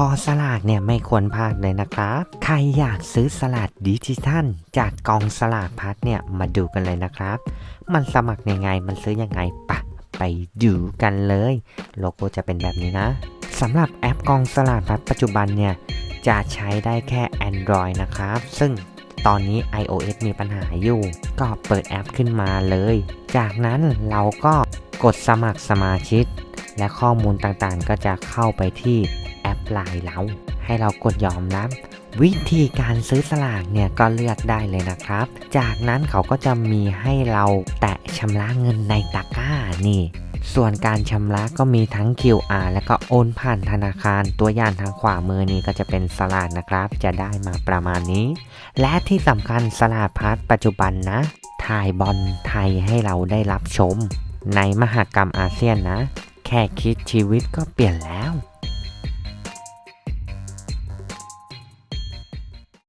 คอสลากเนี่ยไม่ควรพลาดเลยนะครับ ใครอยากซื้อสลากดิจิทัล จากกองสลากพัดเนี่ยมาดูกันเลยนะครับ มันสมัครยังไงมันซื้อยังไงปะไปดูกันเลย โลโก้จะเป็นแบบนี้นะสำหรับแอปกองสลากพัดปัจจุบันเนี่ยจะใช้ได้แค่ Android นะครับ ซึ่งตอนนี้ iOS มีปัญหาอยู่ ก็เปิดแอปขึ้นมาเลย จากนั้นเราก็กดสมัครสมาชิก และข้อมูลต่างๆ ก็จะเข้าไปที่ ไลน์เรา ให้เรากดยอมรับวิธีการซื้อสลากเนี่ยก็เลือกได้เลยนะครับ จากนั้นเขาก็จะมีให้เราแตะชำระเงินในตะกร้านี่ ส่วนการชำระก็มีทั้ง QR และก็โอนผ่านธนาคาร ตัวอย่างทางขวามือนี้ก็จะเป็นสลากนะครับ จะได้มาประมาณนี้ และที่สำคัญสลากพัดปัจจุบันนะ ถ่ายบอลไทยให้เราได้รับชม ในมหกรรมอาเซียนนะ แค่คิดชีวิตก็เปลี่ยนแล้ว